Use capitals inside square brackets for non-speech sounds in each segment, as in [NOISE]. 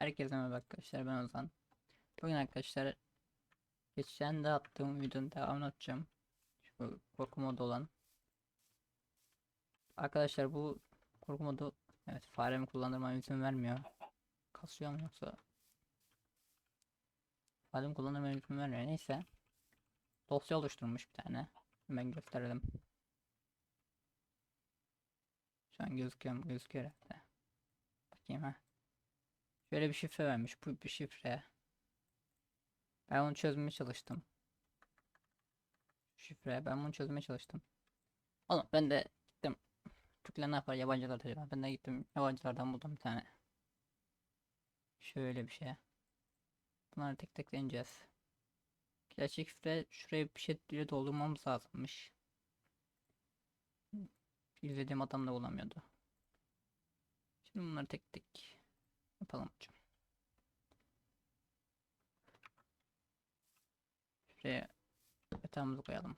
Herkese merhaba arkadaşlar ben Ozan. Bugün arkadaşlar geçen de attığım videonun devamını atacağım. Şu korku modu olan. Arkadaşlar bu korku modu evet faremi kullandırmama izin vermiyor. Kasıyor mu yoksa? Faremi kullandırmama izin vermiyor neyse. Dosya oluşturmuş bir tane. Hemen gösterelim. Şu an gözüküyor mu? Gözüküyor herhalde. Bakayım ha. Şöyle bir şifre vermiş. Bu bir şifre. Ben onu çözmeye çalıştım. Şifre. Ben bunu çözmeye çalıştım. Oğlum ben de gittim. Türkler ne yapar? Yabancılar acaba. Ben de gittim. Yabancılardan buldum bir tane. Şöyle bir şey. Bunları tek tek deneyeceğiz. Gerçek şifre şuraya bir şey ile doldurmamız lazımmış. İzlediğim adam da bulamıyordu. Şimdi bunları tek tek yapalım hocam. Şuraya yatağımızı koyalım.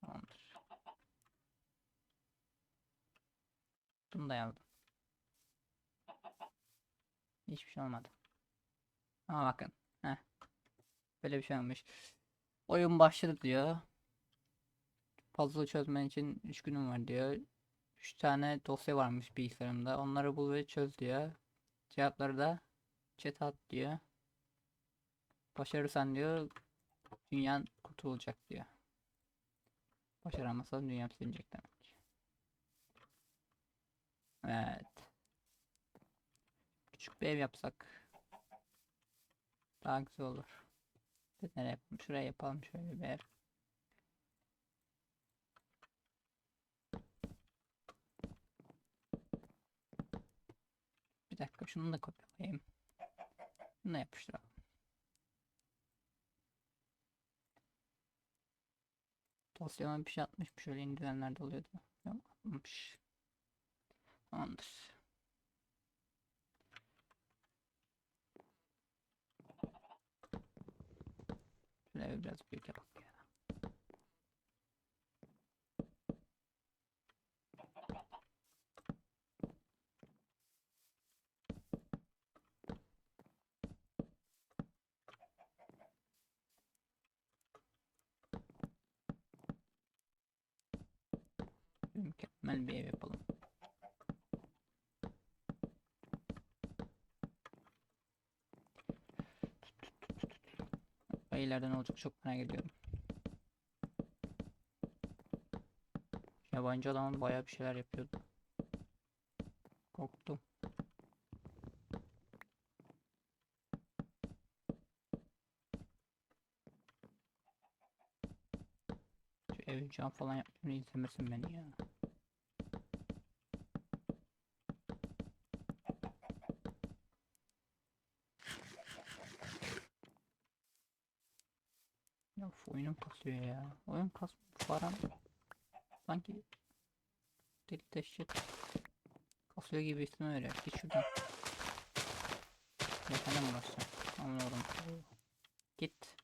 Tamamdır. Bunu da yazdım. Hiçbir şey olmadı. Ama bakın. Heh. Böyle bir şey olmuş. Oyun başladı diyor. Puzzle çözmen için 3 günüm var diyor. 3 tane dosya varmış bilgisayarımda. Onları bul ve çöz diyor. Cevapları da chat at diyor. Başarırsan diyor dünyan kurtulacak diyor. Başaramazsan dünya silinecek demek. Evet. Küçük bir ev yapsak daha güzel olur. Nereye yapalım? Şuraya yapalım şöyle bir ev. Şunu da kopyalayayım. Bunu da yapıştıralım. Dosyama bir şey atmış. Şöyle indirenlerde oluyordu. Yok atmamış. Tamamdır. Şöyle biraz büyük yapalım ya. Mükemmel bir ev yapalım. Ayılardan olacak çok merak ediyorum. Yabancı adam bayağı bir şeyler yapıyordu. Korktum. Şu evin cam falan yaptığını izlemesin beni ya. Ya oyunum kasıyor ya. Oyun kas param sanki deli teşhit kasıyor gibi üstüme veriyor. Git şuradan. De mi uğraşacaksın? Anlıyorum. Git.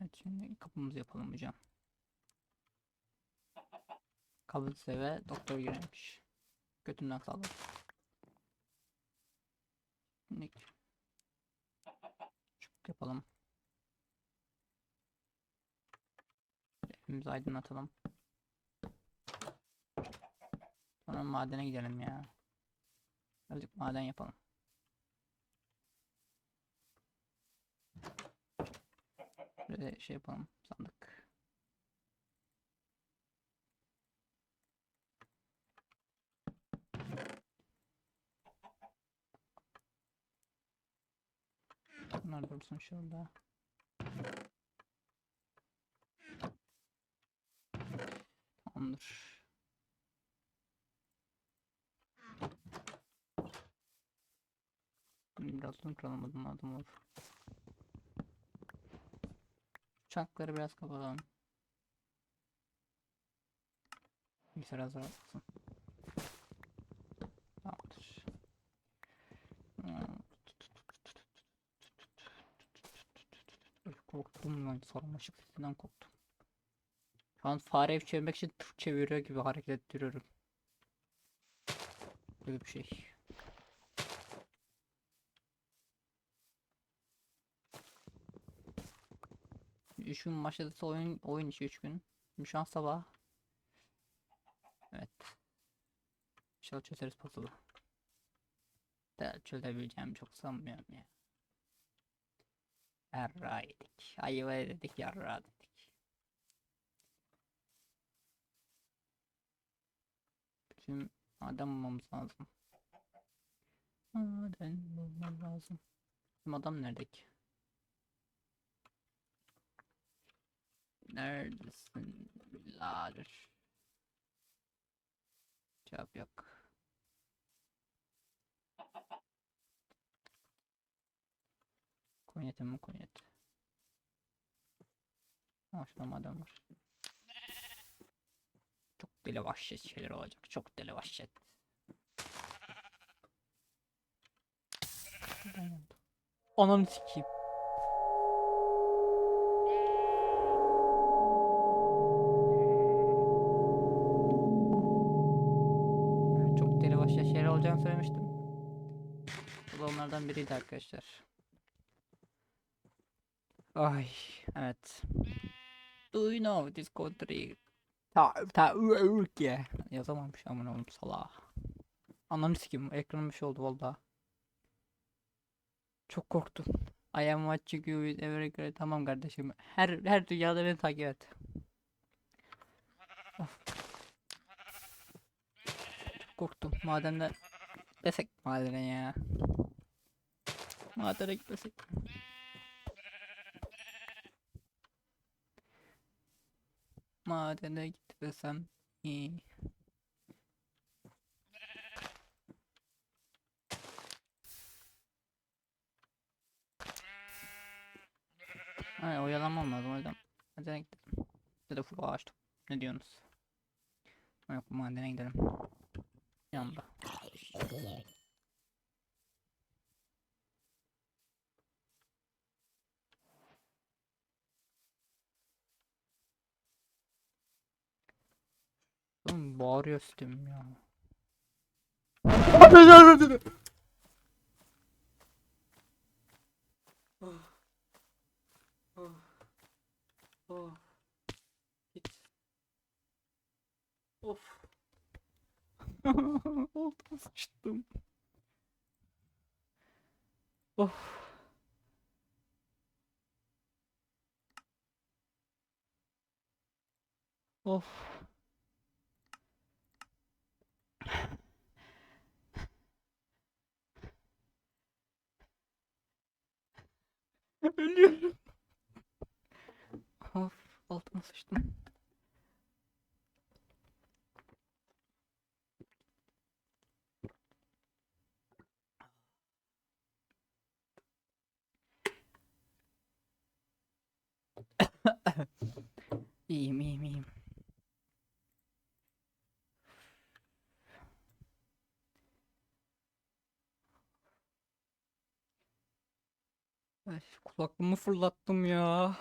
Evet şimdi kapımızı yapalım hocam. Kabız eve doktor girmiş. Götünden sağlık. Şimdi çubuk yapalım. Evimizi aydınlatalım. Sonra madene gidelim ya. Birazcık maden yapalım. Şöyle şey yapalım. Sandık. Bunlar dursun şurada. Tamamdır. Biraz uzun kıralım adım olur. Çankları biraz kapatalım. Bilgisayar hazır olsun. Korktum lan sarmaşık sesinden korktum. Şu an fareyi çevirmek için tır çeviriyor gibi hareket ettiriyorum. Böyle bir şey. Üç gün başladı oyun oyun içi üç gün. Şimdi şu an sabah. Evet. İnşallah çözeriz puzzle'ı. Da çözebileceğimi çok sanmıyorum ya. Yarra yedik. Ayva dedik yarra dedik. Bizim adam bulmamız lazım. Maden bulmam lazım. Bizim adam nerede ki? Neredesin birader? Cevap yok. Mı Konya'da? Ha şurada maden var. Çok deli vahşet şeyler olacak. Çok deli vahşet. Ananı sikeyim. Çok deli vahşet şeyler olacağını söylemiştim. Bu da onlardan biriydi arkadaşlar. Ay evet. Do you know this country? Ta ta Türkiye. Yazamamış aman oğlum salağa. Ananı sikeyim ekranım bir şey oldu valla. Çok korktum. I am watching you with every great. Tamam kardeşim. Her her dünyada beni takip et. Of. Korktum. Madende desek madene ya. Madene gitmesek. Madene gitmesem iyi. Ay oyalanmam lazım o yüzden madene gidelim. Full ağaç Ne diyorsunuz? Yok madene gidelim. Yanında. Oğlum bağırıyor sistemim ya. Git. Of. Oltam sıçtım. Of. Of. Ölüyorum. Of, altıma sıçtım. İyiyim, iyiyim. Ay, kulaklığımı fırlattım ya.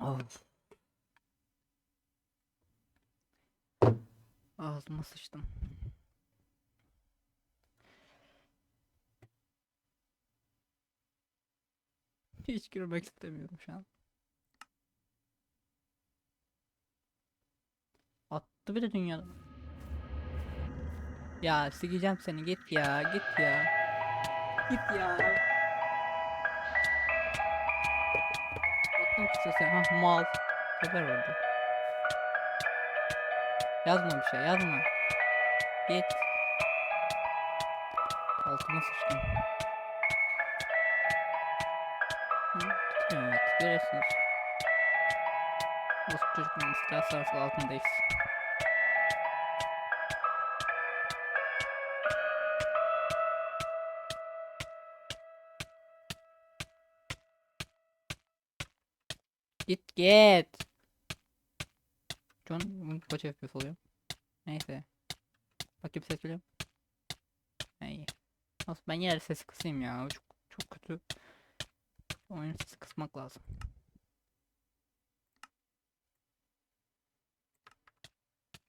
Of. Ağzıma sıçtım. [LAUGHS] Hiç girmek istemiyorum şu an. Attı bir de dünyada. Ya sikeceğim seni git ya git ya. Git ya. Attım işte sen ha mal. Geber orada. Yazma bir şey yazma. Git. Altıma sıçtım. Evet görüyorsunuz. Nasıl çocukların istihdar sarfı altındayız. Git git. John kaç FPS oluyor? Neyse. Bakayım ses geliyor. İyi. Nasıl ben de sesi kısayım ya. Çok çok kötü. Oyun sesi kısmak lazım.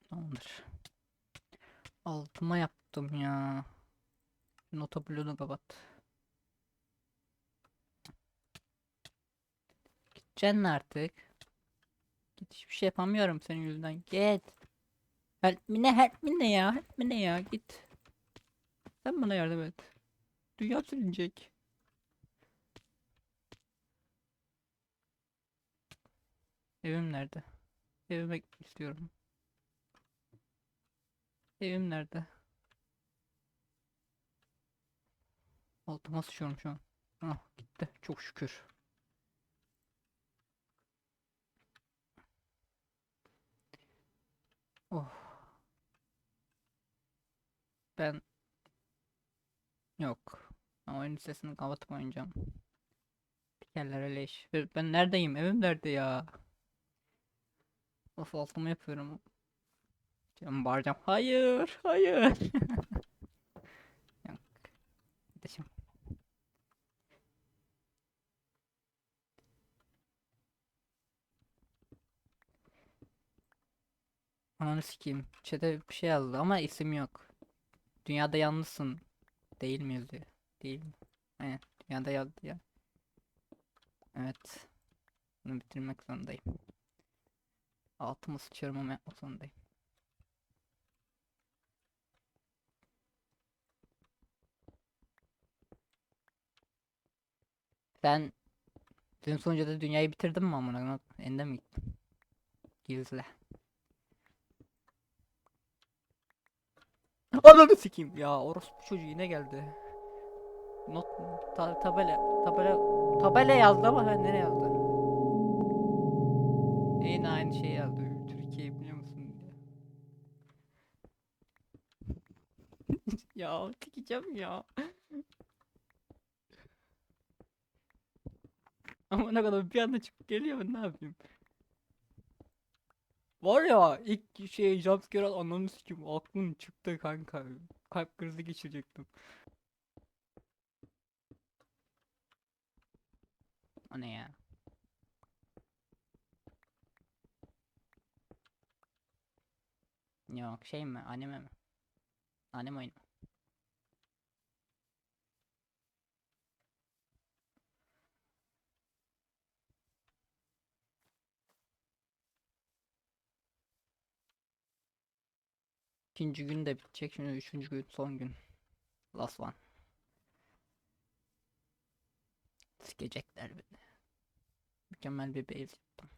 Tamamdır. Altıma yaptım ya. Nota bloğunu kapat. Gideceksin artık. Git hiçbir şey yapamıyorum senin yüzünden. Git. Help me ne help me ne ya help me ne ya git. Sen bana yardım et. Dünya silinecek. Evim nerede? Evime gitmek istiyorum. Evim nerede? Altıma sıçıyorum şu an. Ah gitti. Çok şükür. Oh. Ben yok. Ben oyun sesini kapatıp oynayacağım. Diğerlere leş. Ben neredeyim? Evim nerede ya? Of altımı yapıyorum. Canım bağıracağım. Hayır, hayır. [LAUGHS] Yok. Kardeşim. Ananı sikeyim. Chat'e bir şey yazdı ama isim yok. Dünyada yalnızsın. Değil mi yazıyor? Değil mi? Aynen. Dünyada yazdı ya. Evet. Bunu bitirmek zorundayım. Altımı sıçıyorum ama yapmak zorundayım. Sen dün sonucu da dünyayı bitirdin mi amına? Ende mi gittin? Gizle. Ananı sikeyim ya orospu çocuğu yine geldi. Not ta, tabela tabela tabela yazdı ama ben nereye yazdı? Yine aynı şey ya tikeceğim ya. Ama ne kadar bir anda çıkıp geliyor ben ne yapayım? Var ya ilk şey jumpscare al ananı sikeyim aklım çıktı kanka. Kalp krizi geçirecektim. O ya? Yok şey mi? Anime mi? Anime oyunu. İkinci gün de bitecek. Şimdi üçüncü gün son gün. Last one. Sikecekler beni. Mükemmel bir base yaptım.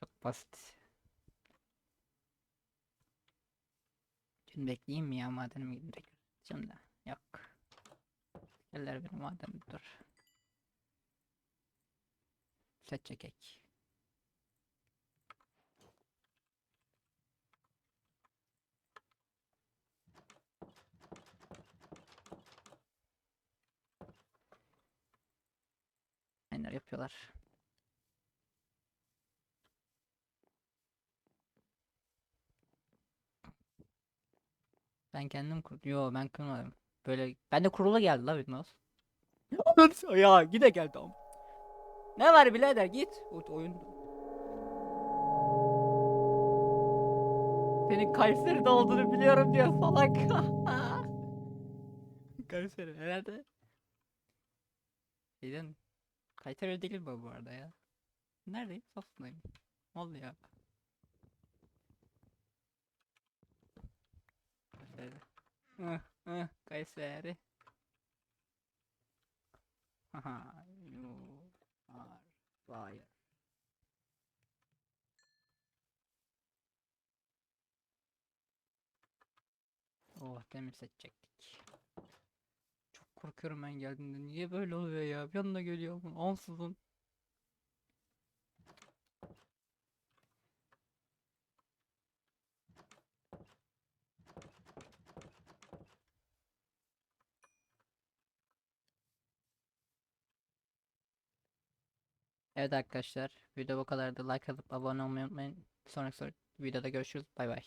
Çok basit. Şimdi bekleyeyim mi ya madenime gideceğim de. Yok. Eller benim maden dur. Set çekek. Yapıyorlar. Ben kendim kur. Yo ben kurmadım. Böyle ben de kurulu geldi la Windows. [LAUGHS] ya gide geldi am. Ne var birader git. O, oyun. Senin Kayseri'de olduğunu biliyorum diyor salak. [LAUGHS] Kayseri herhalde. Şeyden Kayseri değil mi bu arada ya? Neredeyim? Ne oldu ya? Kayseri. Hı, hı, Kayseri. Haha, you are liar. Oh demir seçecektik. Çok korkuyorum ben geldiğimde. Niye böyle oluyor ya? Bir anda geliyor. Ansızın. Evet arkadaşlar video bu kadardı. Like atıp abone olmayı unutmayın. Sonraki videoda görüşürüz. Bay bay.